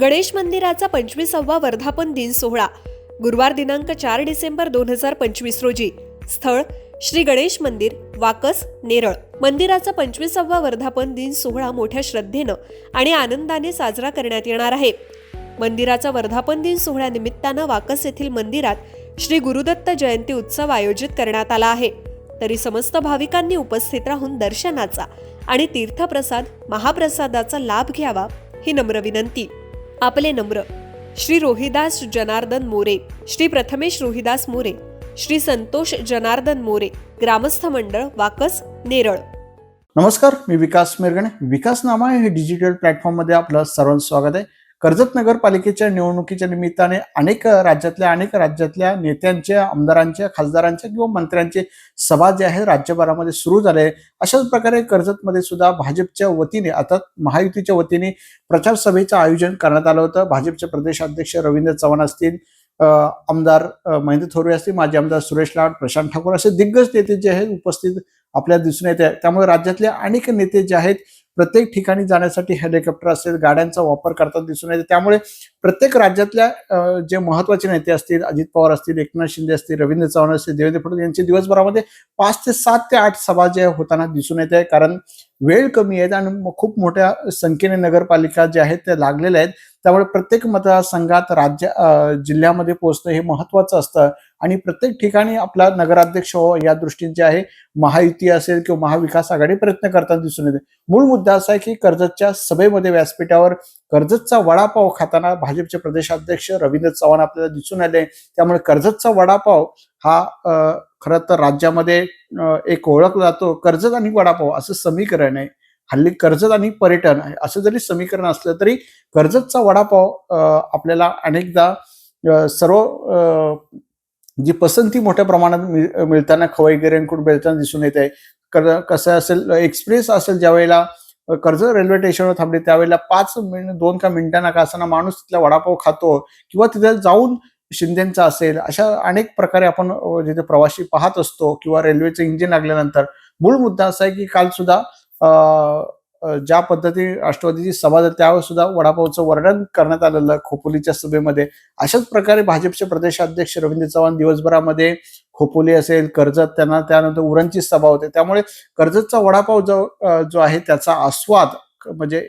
गणेश मंदिराचा पंचवीसावा वर्धापन दिन सोहळा. गुरुवार दिनांक चार डिसेंबर दोन हजार पंचवीस रोजी. स्थळ श्री गणेश मंदिर वाकस नेरळ. मंदिराचा पंचवीसावा वर्धापन दिन सोहळा मोठ्या श्रद्धेनं आणि आनंदाने साजरा करण्यात येणार आहे. मंदिराचा वर्धापन दिन सोहळ्यानिमित्तानं वाकस येथील मंदिरात श्री गुरुदत्त जयंती उत्सव आयोजित करण्यात आला आहे. तरी समस्त भाविकांनी उपस्थित राहून दर्शनाचा आणि तीर्थप्रसाद महाप्रसादाचा लाभ घ्यावा ही नम्र विनंती. आपले नम्र. श्री रोहिदास जनार्दन मोरे. श्री प्रथमेश रोहिदास मोरे. श्री संतोष जनार्दन मोरे. ग्रामस्थ मंडळ वाकस नेरळ. नमस्कार मी विकास मिरगणे. विकास नामा हे डिजिटल प्लॅटफॉर्ममध्ये आपलं सर्वांचं स्वागत आहे. कर्जत नगरपालिकेच्या निवडणुकीच्या निमित्ताने अनेक राज्यातल्या अनेक राज्यातल्या नेत्यांच्या आमदारांच्या खासदारांच्या किंवा मंत्र्यांचे सभा जे आहे राज्यभरामध्ये सुरू झाले आहे. अशाच प्रकारे कर्जतमध्ये सुद्धा भाजपच्या वतीने अर्थात महायुतीच्या वतीने प्रचार सभेचं आयोजन करण्यात आलं होतं. भाजपचे प्रदेशाध्यक्ष रवींद्र चव्हाण असतील आमदार महेंद्र थोरवे असतील माजी आमदार सुरेश लाड प्रशांत ठाकूर असे दिग्गज नेते जे आहेत उपस्थित आपल्या दिसून येते त्यामुळे राज्यातले अनेक नेते जे आहेत प्रत्येक ठिकाणी जाण्यासाठी हेलिकॉप्टर असेल गाड्यांचा वापर करताना दिसून येते. त्यामुळे प्रत्येक राज्यातल्या जे महत्त्वाचे नेते असतील अजित पवार असतील एकनाथ शिंदे असतील रवींद्र चव्हाण असतील देवेंद्र फडणवीस यांची दिवसभरामध्ये पाच ते सात ते आठ सभा जे होताना दिसून येते. कारण वेळ कमी आहे आणि खूप मोठ्या संख्येने नगरपालिका ज्या आहेत त्या लागलेल्या आहेत. त्यामुळे प्रत्येक मतदारसंघात राज्य जिल्ह्यामध्ये पोहोचणं हे महत्वाचं असतं. आणि प्रत्येक ठिकाणी आपला नगराध्यक्ष हो या दृष्टीने जे आहे महायुती असेल किंवा महाविकास आघाडी प्रयत्न करताना दिसून येते. मूळ मुद्दा असा आहे की कर्जतच्या सभेमध्ये व्यासपीठावर कर्जतचा वडापाव खाताना भाजपचे प्रदेशाध्यक्ष रवींद्र चव्हाण आपल्याला दिसून आले. त्यामुळे कर्जतचा वडापाव हा खरं तर राज्यामध्ये एक ओळखला जातो. कर्जत आणि वडापाव असं समीकरण आहे. हल्ली कर्जत आणि पर्यटन आहे असं जरी समीकरण असलं तरी कर्जतचा वडापाव आपल्याला अनेकदा सर्व अ, जी पसंती मोठ्या प्रमाणात मिळताना खवईगिऱ्यांकडून मिळताना दिसून येत आहे. कर- कसं असेल एक्सप्रेस असेल ज्या वेळेला कर्ज रेल्वे स्टेशनवर थांबले त्यावेळेला पाच मिनिट दोन का मिनिटांना का असताना माणूस तिथला वडापाव खातो किंवा तिथे जाऊन शिंदेचा असेल अशा अनेक प्रकारे आपण जिथे प्रवासी पाहत असतो किंवा रेल्वेचं इंजिन लागल्यानंतर मूळ मुद्दा असा आहे की काल सुद्धा ज्या पद्धती राष्ट्रवादीची सभा झाली त्यावेळेस सुद्धा वडापावचं वर्णन करण्यात आलेलं खोपोलीच्या सभेमध्ये अशाच प्रकारे भाजपचे प्रदेशाध्यक्ष रवींद्र चव्हाण दिवसभरामध्ये खोपोली असेल कर्जत त्यांना त्यानंतर उरणची सभा होते. त्यामुळे कर्जतचा वडापाव जो जो आहे त्याचा आस्वाद म्हणजे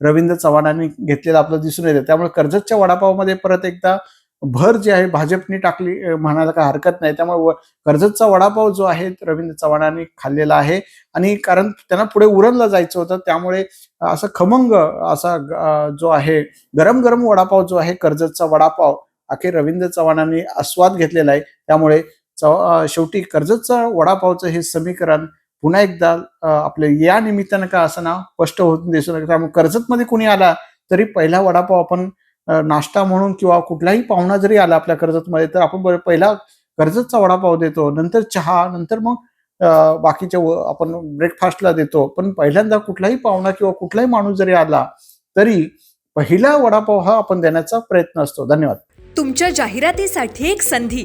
रवींद्र चव्हाणांनी घेतलेला आपलं दिसून येते. त्यामुळे कर्जतच्या वडापावमध्ये परत एकदा भर जी आहे भाजपनी टाकली म्हणायला काही हरकत नाही. त्यामुळे व- कर्जतचा वडापाव जो आहे रवींद्र चव्हाणांनी खाल्लेला आहे. आणि कारण त्यांना पुढे उरणला जायचं होतं त्यामुळे असं खमंग असा जो आहे गरम गरम वडापाव जो आहे कर्जतचा वडापाव अखेर रवींद्र चव्हाणांनी आस्वाद घेतलेला आहे. त्यामुळे शेवटी कर्जतचं वडापावचं हे समीकरण पुन्हा एकदा आपले आपल्या या निमित्तानं का असं ना स्पष्ट होत दिसून त्यामुळे कर्जतमध्ये कुणी आला तरी पहिला वडापाव आपण नाश्ता म्हणून किंवा कुठलाही पाहुणा जरी आला आपल्या कर्जतमध्ये तर आपण पहिला कर्जतचा वडापाव देतो नंतर चहा नंतर मग बाकीच्या आपण ब्रेकफास्टला देतो. पण पहिल्यांदा कुठलाही पाहुणा किंवा कुठलाही माणूस जरी आला तरी पहिला वडापाव हा आपण देण्याचा प्रयत्न असतो. धन्यवाद. तुमच्या जाहिरातीसाठी एक संधी.